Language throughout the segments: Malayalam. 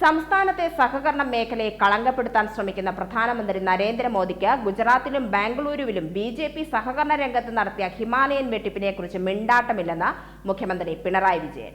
സംസ്ഥാനത്തെ സഹകരണ മേഖലയെ കളങ്കപ്പെടുത്താൻ ശ്രമിക്കുന്ന പ്രധാനമന്ത്രി നരേന്ദ്രമോദിക്ക് ഗുജറാത്തിലും ബാംഗ്ലൂരുവിലും ബി ജെ പി സഹകരണ രംഗത്ത് നടത്തിയ ഹിമാലയൻ വെട്ടിപ്പിനെക്കുറിച്ച് മിണ്ടാട്ടമില്ലെന്ന് മുഖ്യമന്ത്രി പിണറായി വിജയൻ.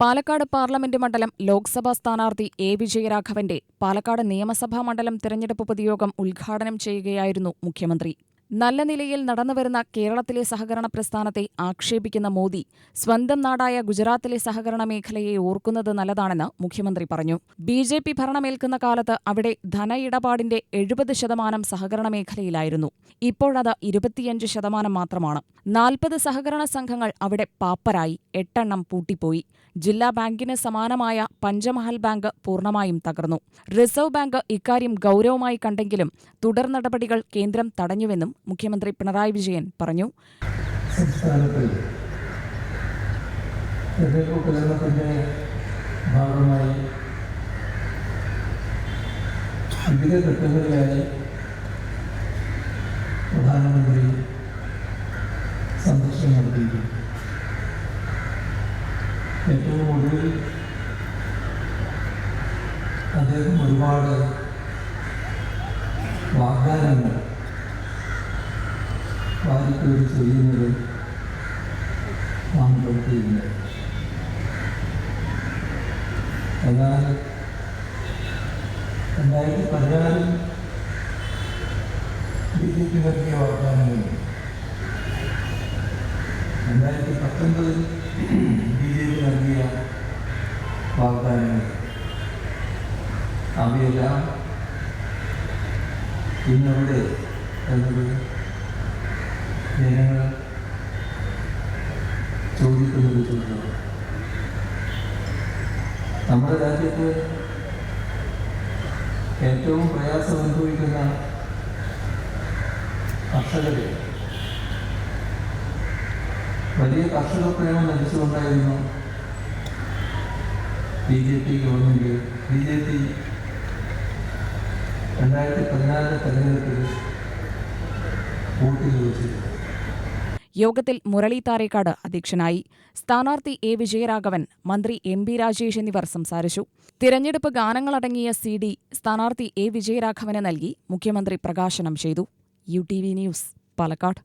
പാലക്കാട് പാർലമെന്റ് മണ്ഡലം ലോക്സഭാ സ്ഥാനാർത്ഥി എ വിജയരാഘവന്റെ പാലക്കാട് നിയമസഭാ മണ്ഡലം തിരഞ്ഞെടുപ്പ് പൊതുയോഗം ഉദ്ഘാടനം ചെയ്യുകയായിരുന്നു മുഖ്യമന്ത്രി. നല്ല നിലയിൽ നടന്നുവരുന്ന കേരളത്തിലെ സഹകരണ പ്രസ്ഥാനത്തെ ആക്ഷേപിക്കുന്ന മോദി സ്വന്തം നാടായ ഗുജറാത്തിലെ സഹകരണ മേഖലയെ ഓർക്കുന്നത് നല്ലതാണെന്ന് മുഖ്യമന്ത്രി പറഞ്ഞു. ബി ജെ പി ഭരണമേൽക്കുന്ന കാലത്ത് അവിടെ ധന ഇടപാടിന്റെ എഴുപത് ശതമാനം സഹകരണ മേഖലയിലായിരുന്നു. ഇപ്പോഴത് ഇരുപത്തിയഞ്ച് ശതമാനം മാത്രമാണ്. നാൽപ്പത് സഹകരണ സംഘങ്ങൾ അവിടെ പാപ്പരായി എട്ടെണ്ണം പൂട്ടിപ്പോയി. ജില്ലാ ബാങ്കിന് സമാനമായ പഞ്ചമഹൽ ബാങ്ക് പൂർണമായും തകർന്നു. റിസർവ് ബാങ്ക് ഇക്കാര്യം ഗൌരവമായി കണ്ടെങ്കിലും തുടർ നടപടികൾ കേന്ദ്രം തടഞ്ഞുവെന്നും മുഖ്യമന്ത്രി പിണറായി വിജയൻ പറഞ്ഞു. പ്രധാനമന്ത്രി അദ്ദേഹം ഒരുപാട് വാഗ്ദാനങ്ങൾ വാരിക്കോരി ചെയ്യുന്നത് നാം കേൾക്കുകയുണ്ട് എന്നാൽ രണ്ടായിരത്തി പതിനാറിൽ ബി ജെ പി നൽകിയ വാഗ്ദാനങ്ങൾ. രണ്ടായിരത്തി പത്തൊൻപതിൽ ബി ജെ പി നൽകിയ വാഗ്ദാനങ്ങൾ. അവയെല്ലാം ഇന്നവിടെ എന്നത് ജനങ്ങൾ ചോദിക്കുന്നത് ചോദ്യം നമ്മുടെ രാജ്യത്ത് ഏറ്റവും പ്രയാസം അനുഭവിക്കുന്ന കർഷകരെ വലിയ കർഷക പ്രേമം ലഭിച്ചുകൊണ്ടായിരുന്നു B J P government B J P രണ്ടായിരത്തി പതിനാലിലെ തെരഞ്ഞെടുപ്പിൽ വോട്ട് ചോദിച്ചത്. യോഗത്തിൽ മുരളി താരേക്കാട് അധ്യക്ഷനായി. സ്ഥാനാർത്ഥി എ വിജയരാഘവൻ മന്ത്രി എം ബി രാജേഷ് എന്നിവർ സംസാരിച്ചു. തിരഞ്ഞെടുപ്പ് ഗാനങ്ങളടങ്ങിയ സി ഡി സ്ഥാനാർത്ഥി എ വിജയരാഘവന് നൽകി മുഖ്യമന്ത്രി പ്രകാശനം ചെയ്തു. U T V news Palakkad.